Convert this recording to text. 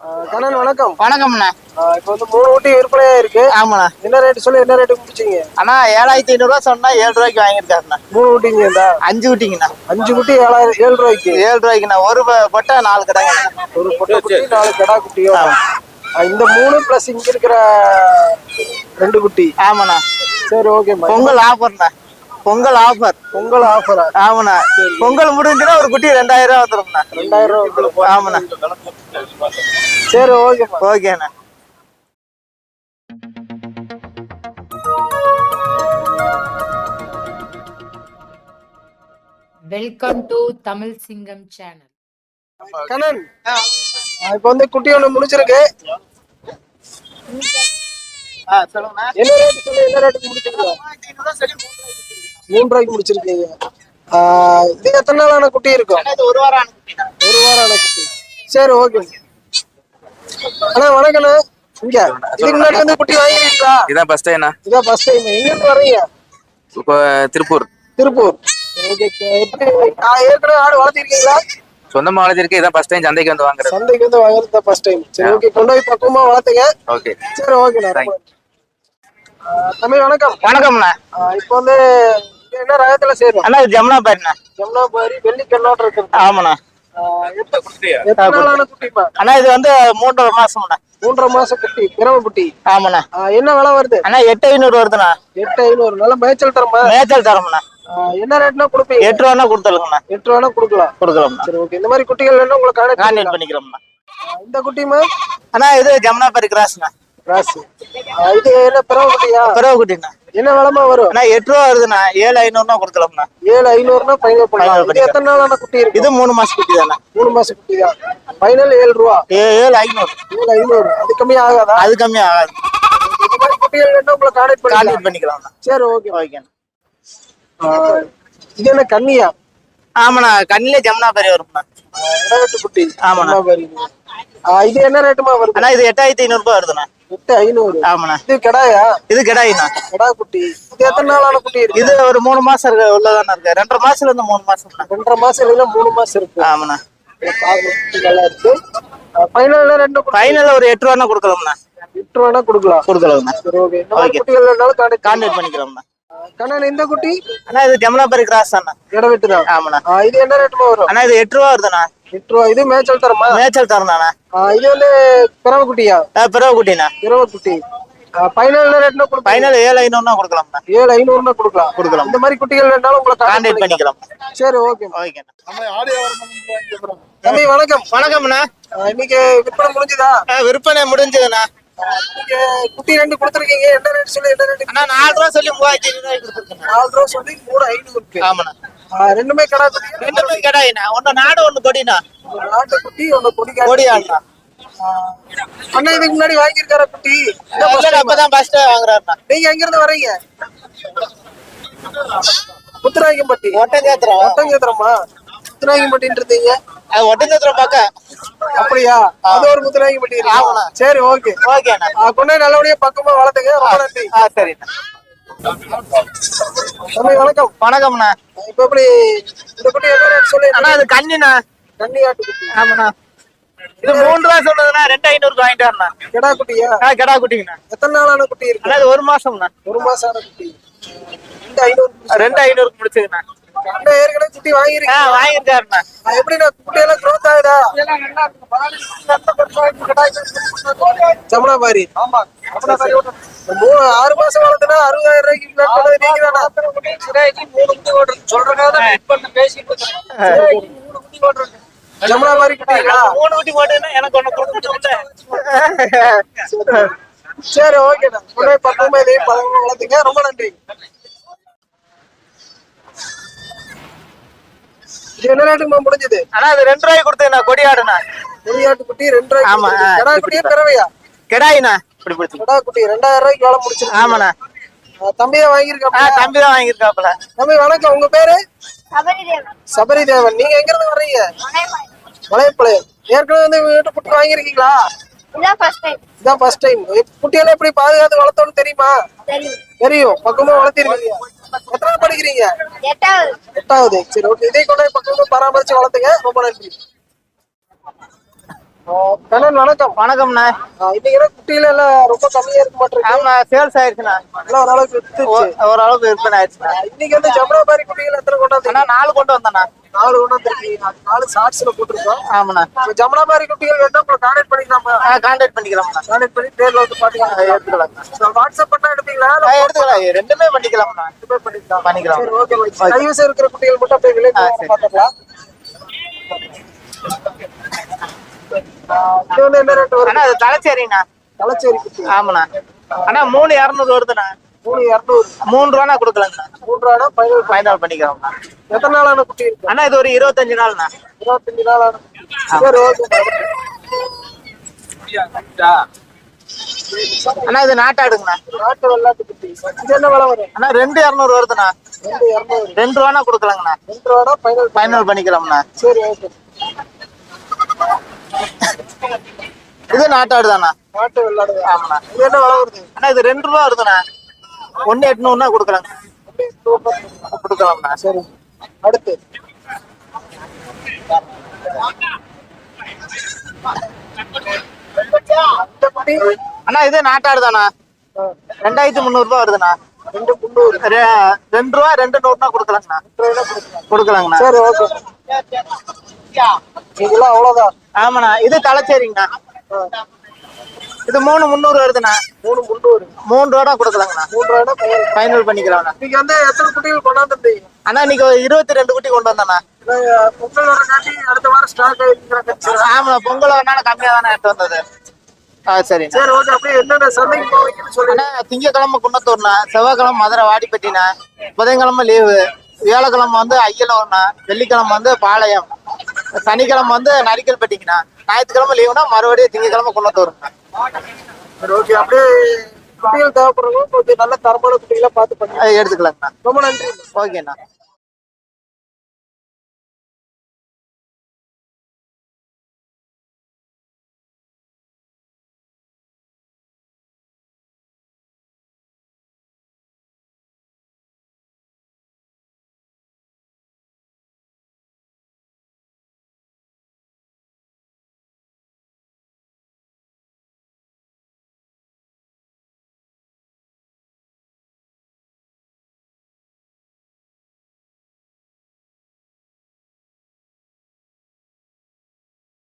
கண்ணன் வணக்கம். வணக்கம்ண்ணா. இப்போ வந்து மூணு ஊட்டி விற்பனையா இருக்கு. ஆமாண்ணா. என்ன ரேட்டு சொல்லி என்ன ரேட்டுக்கு முடிச்சீங்க அண்ணா ஏழாயிரத்தி ஐநூறுரூவா சொன்னா ஏழு ரூபாய்க்கு வாங்கியிருக்காருண்ணா. மூணு ஊட்டிங்க அஞ்சு குட்டிங்கண்ணா அஞ்சு குட்டி ஏழாயிரம் ஏழு ரூபாய்க்கு? ஏழு ரூபாய்க்குண்ணா. ஒரு ப- கொட்டை நாலு கடைங்க. ஒரு பொட்டை குட்டி நாலு கடா குட்டியோ? இந்த மூணு பிளஸ் இங்க இருக்கிற ரெண்டு குட்டி. ஆமாண்ணா. சரி ஓகேம்மா பொங்கல் ஆஃபர்ண்ணா பொங்கல் ஆஃபர். பொங்கல் ஆஃபரா? ஆமாண்ணா. பொங்கல் முடிஞ்சுன்னா ஒரு குட்டி ரெண்டாயிரம் ரூபா வந்துரும்ண்ணா. ரெண்டாயிரம் உங்களுக்கு. ஆமாண்ணா. சரி ஓகேம்மா ஓகேண்ணா. வெல்கம் டு தமிழ் சிங்கம் சேனல் கண்ணன் இப்போ வந்து குட்டி ஒண்ணு முடிச்சிருக்கு. என்ன ரேட்டு சொல்லி என்ன ரேட்டுக்கு முடிச்சிருக்கீங்க? மூணு ரூபாய்க்கு முடிச்சிருக்கீங்க இது எத்தனை நாளான குட்டி இருக்கும்? ஒரு வாரம். ஒரு வாரம் ஆன குட்டி. சரி ஓகே. அண்ணா வணக்கண்ணா இங்க இதுக்கு முன்னாடி வந்து குட்டி வாங்கிருக்கீங்களா இதான் ஃபர்ஸ்ட் டைம்ண்ணா இதான் ஃபர்ஸ்ட் டைம் எங்க இருந்து வர்றீங்க? இப்போ திருப்பூர். திருப்பூர். ஏற்கனவே ஆடு வளர்த்திருக்கீங்களா? சொந்தமா வளர்த்திருக்கு இதான் ஃபர்ஸ்ட் டைம் சந்தைக்கு வந்து வாங்குறது. சந்தைக்கு வந்து வாங்குறது தான் ஃபர்ஸ்ட் டைம் சரி ஓகே கொண்டு போய் பக்குவமா வளர்த்துங்க. ஓகே. சரி ஓகேண்ணா தம்பி வணக்கம். வணக்கம்ண்ணா. இப்போ வந்து என்ன ரகத்துல சேரும்? அண்ணா இது ஜமுனா பாருண்ணா. ஜமுனா பாரி வெள்ளி கண்ணோட இருக்குது ஆமாண்ணா. அண்ணா இது வந்து மூன்றரை மாசம்ண்ணா. மூன்றரை மாசம் குட்டி பிறவை குட்டி. ஆமாண்ணா. என்ன விலை வருது? அண்ணா எட்டு ஐநூறு வருதுண்ணா. எட்டு ஐநூறு. நல்ல மேய்ச்சல் தரமா? மேய்ச்சல் தரோம்ண்ணா. என்ன ரேட்னா கொடுப்பீங்க? எட்டு ரூபானா கொடுத்துருங்கண்ணா எட்டு ரூபா கொடுக்கலாம். கொடுக்குறோம்ண்ணா சரி ஓகே இந்த மாதிரி குட்டிகள் வேணும் உங்களுக்கு கான்டாக்ட் பண்ணிக்கிறோம்ண்ணா. இந்த குட்டிமா அண்ணா இது ஜமுனா பாரி கிராஸ்ண்ணா. ஆ, இது என்ன பிறவை குட்டியா? பிறகு குட்டிண்ணா. என்ன விலமா வரும்? அண்ணா எட்டு ரூபா வருதுண்ணா. ஏழு ஐநூறுனா கொடுக்கலாம்ண்ணா. ஏழு ஐநூறுனா ஃபைனல் பண்ணலாம். இது எத்தனை நாளான குட்டி இருக்கு இது மூணு மாசம் குட்டி தானே மூணு மாசம் குட்டி தான் ஃபைனல் ஏழு ரூபா. ஏழு ஐநூறு. ஏழு ஐநூறு. அது கம்மி ஆகாதா? அது கம்மி ஆகாது. குட்டிகள் உங்களை கான்டாக்ட் கான்டாக்ட் பண்ணிக்கலாம்ண்ணா. சரி ஓகே. ஓகேண்ணா. இது என்ன கன்னியா? ஆமாண்ணா கண்ணிலே ஜமுனா பாரி வரும்ண்ணா குட்டி. ஆமாண்ணா. இது என்ன ரேட்டுமா வருது? அண்ணா இது எட்டாயிரத்தி ஐநூறுபா வருதுண்ணா. எட்டு ஐநூறு. ஆமாண்ணா. இது கடாயா? இது கிடாயிண்ணா. கடா குட்டி. இது எத்தனை நாளான குட்டி இருக்கு? இது ஒரு மூணு மாசம் இருக்கு உள்ளதானே இருக்கு. ரெண்டரை மாசத்துல இருந்து மூணு மாசம்ண்ணா ரெண்டரை மாசம் மூணு மாசம் இருக்கு. ஆமாண்ணா. நல்லா இருக்கு. ஃபைனல்ல ரெண்டு ஒரு எட்டு ரூபானா கொடுக்கலாம்ண்ணா. எட்டு ரூபா கொடுக்கலாம். கொடுக்கலாம்ண்ணா. சரி ஓகே. குட்டிகள் கான்டாக்ட் பண்ணிக்கிறோம்ண்ணா. கண்ணன் இந்த குட்டி? அண்ணா இது ஜமுனா பாரி கிராஸ் தானே இடவெட்டு தான் ஆமாண்ணா. இது என்ன ரேட்டுமா வரும்? அண்ணா இது எட்டு ரூபா வருதுண்ணா. இது மேய்ச்சல் தரமா? மேய்ச்சல் தரந்தாண்ணா ஆ, இது வந்து பிறவை குட்டியா பிறகு குட்டிண்ணா பிறவை குட்டி ஃபைனல் ரேட்னா கொடுப்பீங்க? ஃபைனல் ஏழு ஐநூறுனா கொடுக்கலாம்ண்ணா ஏழு ஐநூறுனா கொடுக்கலாம். கொடுக்கலாம். இந்த மாதிரி குட்டிகள் வேணாலும் உங்களை கான்டாக்ட் பண்ணிக்கலாம். சரி ஓகே ஓகேண்ணா. தம்பி வணக்கம். வணக்கம்ண்ணா. இன்னைக்கு விற்பனை முடிஞ்சுதா? விற்பனை முடிஞ்சதுண்ணா. நீங்க குட்டி ரெண்டு கொடுத்துருக்கீங்க. என்ன ரேட் சொல்லி என்ன ரேட் அண்ணா நாலு ரூபா சொல்லி மூவாயிரத்தி ஐநூறு நாலு ரூபா சொல்லி மூணு ஐநூறு இருக்கு ஆமாண்ணா. ரெண்டுமே கடா ரெண்டுமே கடாயிண்ணா ஒன்னு நாடு ஒண்ணு ஒரு நாட்டு குட்டி ஒன்னு கொடிக்கார கொடி ஆடுண்ணா அண்ணா இதுக்கு முன்னாடி வாங்கியிருக்கார குட்டி. அப்பதான் ஃபர்ஸ்ட் வாங்குறாருண்ணா. நீங்க எங்க இருந்து வர்றீங்க? முத்துராயம்பட்டி ஒட்டஞ்சத்திரம். ஒட்டஞ்சத்திரமா? முத்துராயம்பட்டின்னு இருந்தீங்க. அது ஒட்டஞ்சத்திரம் பக்கம். அப்படியா? அது ஒரு முத்துராயம்பட்டி. சரி ஓகே. ஓகேண்ணா. கொண்டு நல்லபடியா பக்கமா வளர்த்துங்க. ரொம்ப நன்றி. ஆ சரிண்ணா. வணக்கம். வணக்கம்ண்ணா இப்ப எப்படி இந்த குட்டி என்ன ரேட் சொல்லி அண்ணா அது கண்ணிண்ணா கன்னி ஆட்டு குட்டி. ஆமாண்ணா. இது மூணு ரூபா சொல்றதுண்ணா. ரெண்டு ஐநூறுக்கு வாங்கிட்டு வரண்ணா. கிடா குட்டியா? ஆ கடா குட்டிங்கண்ணா. எத்தனை நாளான குட்டி இருக்கு? அண்ணா இது ஒரு மாசம்ண்ணா. ஒரு மாசம் ஆன குட்டி. ரெண்டு ஐநூறு ரெண்டு ஐநூறுக்கு முடிச்சுதுண்ணா. அண்ணா ஏற்கனவே குட்டி ஆ வாங்கிருக்கீங்க வாங்கியிருக்காருண்ணா எப்படிண்ணா? குட்டி எல்லாம் growth ஆகுதா? ஜமுனா பாரி ஆமா. மூணு ஆறு மாசம் வளர்த்துனா அறுபதாயிரம் ரூபாய்க்கு பிளான் பண்ணது நீங்க தானா? மூணு குட்டி ஓடுறது சொல்றதுக்காக ஜமுனா பாரி குட்டிங்களா? மூணு குட்டி போட்டுன்னா எனக்கு ஒண்ணு கொடுத்துட்டு சரி கொண்டு போய் பக்கமா இதையும் வளர்த்துங்க. ரொம்ப நன்றி. என்ன முடிஞ்சது? அண்ணா அது ரெண்டு ரூபாய்க்கு கொடுத்துண்ணா கொடி ஆடுண்ணா கொடியாட்டு குட்டி ரெண்டு ஆமா, கொடுத்துருக்கு. ஆ, கடா குட்டியே பிறவையா கிடாயிண்ணா. குட்டி ரெண்டாயிரம் ரூபாய்க்கு வேலை முடிச்சிருக்கு. ஆமாண்ணா. தம்பியா ஆ வாங்கியிருக்காங்க தம்பி தான் தம்பி வணக்கம். உங்க பேரு? சபரி தேவன் நீங்க எங்க இருந்து வர்றீங்க? மலையப்பாளையம். ஏற்கனவே வந்து வீட்டு குட்டி வாங்கியிருக்கீங்களா? இதான் ஃபர்ஸ்ட் டைம் இதான் ஃபர்ஸ்ட் டைம் குட்டியெல்லாம் எப்படி பாதுகாத்து வளர்த்தோம்னு தெரியுமா? தெரியும். தெரியும். பக்கமா வளர்த்திருக்கீங்க. எத்தனை படிக்கிறீங்க? எட்டாவது. எட்டாவது. சரி ஓகே இதே கொண்டு பக்கமா பராமரிச்சு வளர்த்துங்க. ரொம்ப நன்றி. கண்ணன் வணக்கம் வணக்கம்ண்ணா. இன்னைக்கு குட்டியில எல்லாம் ரொம்ப கம்மியா இருக்க மாட்டிருக்கு. ஆமா சேல்ஸ் ஆயிடுச்சுண்ணா எல்லாம் ஓரளவுக்கு ஓரளவுக்கு விற்பனை ஆயிடுச்சுண்ணா இன்னைக்கு வந்து ஜமுனாபாரி குட்டிகள் எத்தனை கொண்டாந்து அண்ணா நாலு கொண்டு வந்தேண்ணா. நாலு கொண்டாந்துருக்கீங்க நாலு ஷார்ட்ஸ்ல போட்டிருக்கோம். ஆமாண்ணா. இப்ப ஜமுனாபாரி குட்டிகள் வேணா உங்களை கான்டாக்ட் பண்ணிக்கலாமா? கான்டாக்ட் பண்ணிக்கலாம்ண்ணா. கான்டாக்ட் பண்ணி நேர்ல வந்து ஆ, பாத்துக்கலாம் எடுத்துக்கலாம்ண்ணா வாட்ஸ்அப் பண்ணா எடுப்பீங்களா? எடுத்துக்கலாம். ரெண்டுமே பண்ணிக்கலாம்ண்ணா. இல்ல பண்ணிக்கலாம். பண்ணிக்கலாம். ஓகே. இருக்கிற குட்டிகள் மட்டும் அப்படியே விலை. பார்த்துக்கலாம். இது வந்து என்ன ரேட் வரும் அண்ணா அது தலைச்சேரிண்ணா. தலைச்சேரி குட்டி ஆமாண்ணா. அண்ணா மூணு இரநூறு வருதுண்ணா. மூணு இரநூறு. மூணு ரூபாண்ணா கொடுக்கலாங்கண்ணா. மூன்று ரூபா பதினோரு? ஃபைனல் பண்ணிக்கலாம்ண்ணா எத்தனை நாளான குட்டி இருக்கு? அண்ணா இது ஒரு இருபத்தஞ்சு நாள்ண்ணா. இருபத்தஞ்சு நாளான சரி ஓகே. அண்ணா இது நாட்டாடுங்கண்ணா. நாட்டு வெள்ளாட்டு குட்டி. இது என்ன விலை வரும்? அண்ணா ரெண்டு இரநூறு வருதுண்ணா. ரெண்டு இரநூறு. ரெண்டு ரூபாண்ணா கொடுக்கலாங்கண்ணா. ரெண்டு ரூபா பதினோரு? ஃபைனல் பண்ணிக்கலாம்ண்ணா சரி ஓகே. இது நாட்டாடு தானா நாட்டு வெள்ளாடு ஆமாண்ணா. இது என்ன விலை வருது? அண்ணா இது ரெண்டு ரூபா வருதுண்ணா. ஒன்று எட்நூறுனா கொடுக்கலாங்க. கொடுக்கலாம்ண்ணா. சரி. அடுத்து. அண்ணா இது நாட்டாடு தானா ரெண்டாயிரத்தி முந்நூறுபா வருதுண்ணா. ரெண்டு முந்நூறு. ரெண்டு ரூபா ரெண்டு நூறுனா கொடுக்கலாங்கண்ணா. கொடுக்கலாங்கண்ணா. சரி ஓகே. இதெல்லாம் அவ்வளவுதான். ஆமாண்ணா. இது தலைச்சேரிங்கண்ணா. இது மூணு முந்நூறு வருதுண்ணா. மூணு முந்நூறு. மூணு ரூபா கொடுக்கலாங்கண்ணா. மூன்று ரூபா ஃபைனல் பண்ணிக்கலாம்ண்ணா. இன்னைக்கு வந்து எத்தனை குட்டிகள் கொண்டாந்துருந்தீங்க அண்ணா இன்னைக்கு இருபத்தி ரெண்டு குட்டி கொண்டு வந்தேண்ணா. பொங்கல் வர காட்டி அடுத்த வாரம் ஸ்டாக் ஆமாண்ணா பொங்கல் வரனால கம்மியாக தானே எடுத்து வந்தது. ஆ சரிண்ணா. சரி ஓகே அப்படியே என்னென்ன சந்தைக்கு போவீங்கன்னு சொல்லுங்க. திங்கக்கிழமை குன்னத்தூர்ண்ணா செவ்வாய்க்கிழமை மதுரை வாடிப்பட்டிண்ணா புதன்கிழமை லீவு வியாழக்கிழமை வந்து ஐயலூர்ண்ணா வெள்ளிக்கிழமை வந்து பாளையம் சனிக்கிழமை வந்து நரிக்கல்பட்டிங்கண்ணா ஞாயிற்றுக்கிழமை லீவுனா மறுபடியும் திங்கக்கிழமை குன்னத்தூர்ண்ணா சரி ஓகே அப்படியே குட்டிகள் தேவைப்படுறவங்க கொஞ்சம் நல்ல தரமான குட்டிகளா பார்த்து அது எடுத்துக்கலாங்கண்ணா. ரொம்ப நன்றி ஓகேண்ணா.